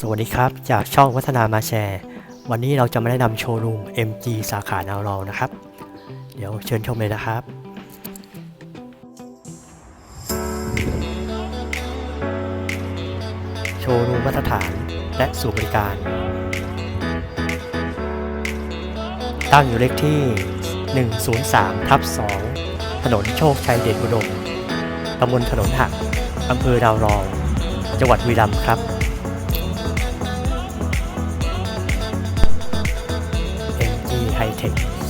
สวัสดีครับ จากช่องวัฒนามาแชร์ วันนี้เราจะมาแนะนำโชว์รูม MG สาขานาวรองนะครับ เดี๋ยวเชิญชมเลยนะครับโชว์รูมมาตรฐานและสู่บริการ ตั้งอยู่เลขที่ 103 ทับ 2 ถนนโชคชัยเดชอุดมตำบลถนนหักอำเภอดาวรอง จังหวัดบุรีรัมย์ครับ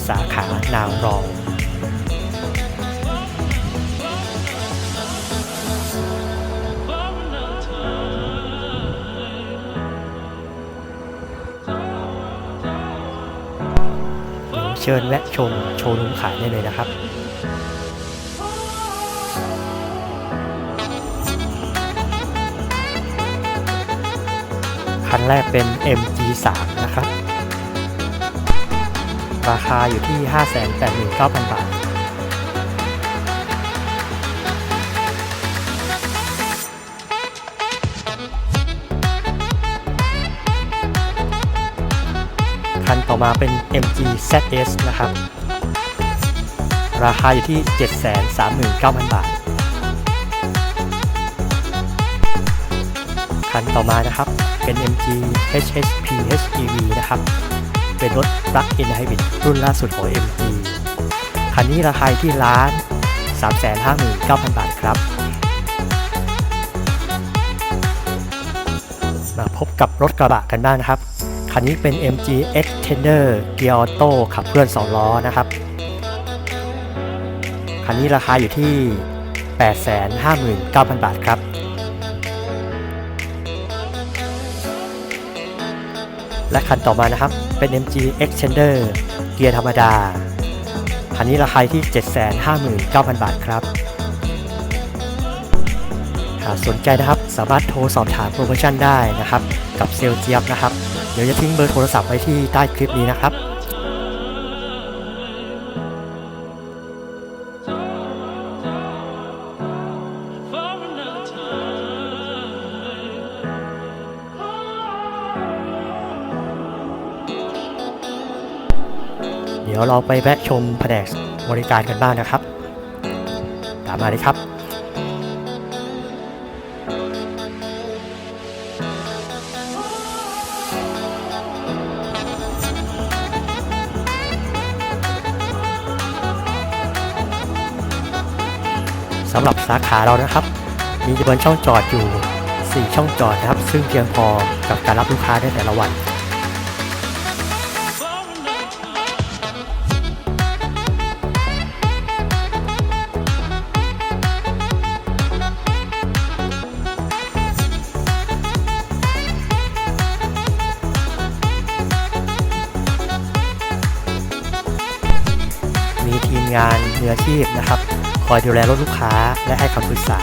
สาขานาวรองเดี๋ยวเชิญแวะชมโชว์รูมขายได้เลยนะครับคันแรกเป็น MG3 นะครับ ราคาอยู่ที่ 589,000 บาท คันต่อมาเป็น MG ZS นะครับ ราคาอยู่ที่ 739,000 บาท คันต่อมานะครับ เป็น MG HHP HEV นะครับ เป็นรถ Plug-in Hybrid รุ่นล่าสุดของ MG คันนี้ราคาที่ล้าน 359,000 บาทครับ มาพบกับรถกระบะกันบ้างนะครับ คันนี้เป็น MG X Tender Gear Auto ขับเคลื่อน2ล้อนะครับ คันนี้ราคาอยู่ที่ 859,000 บาทครับ และคันต่อมานะครับ เป็น MG Extender เกียร์ธรรมดา คันนี้ราคาที่ 759,000 บาทครับ หากสนใจนะครับ สามารถโทรสอบถามโปรโมชั่นได้นะครับ กับเซลเจี๊ยบนะครับ เดี๋ยวจะทิ้งเบอร์โทรศัพท์ไว้ที่ใต้คลิปนี้นะครับ ดี๋ยวเราไปแวะชมแผนกบริการกันบ้างนะครับ ตามมาเลยครับสำหรับสาขาเรานะครับ มีจำนวนช่องจอดอยู่ 4 ช่องจอดนะครับ ซึ่งเพียงพอกับการรับลูกค้าในแต่ละวัน งานมืออาชีพนะครับ คอยดูแลรถลูกค้าและให้คำปรึกษา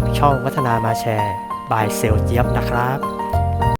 กับช่องวัฒนามาแชร์บายเซลเจี๊ยบนะครับ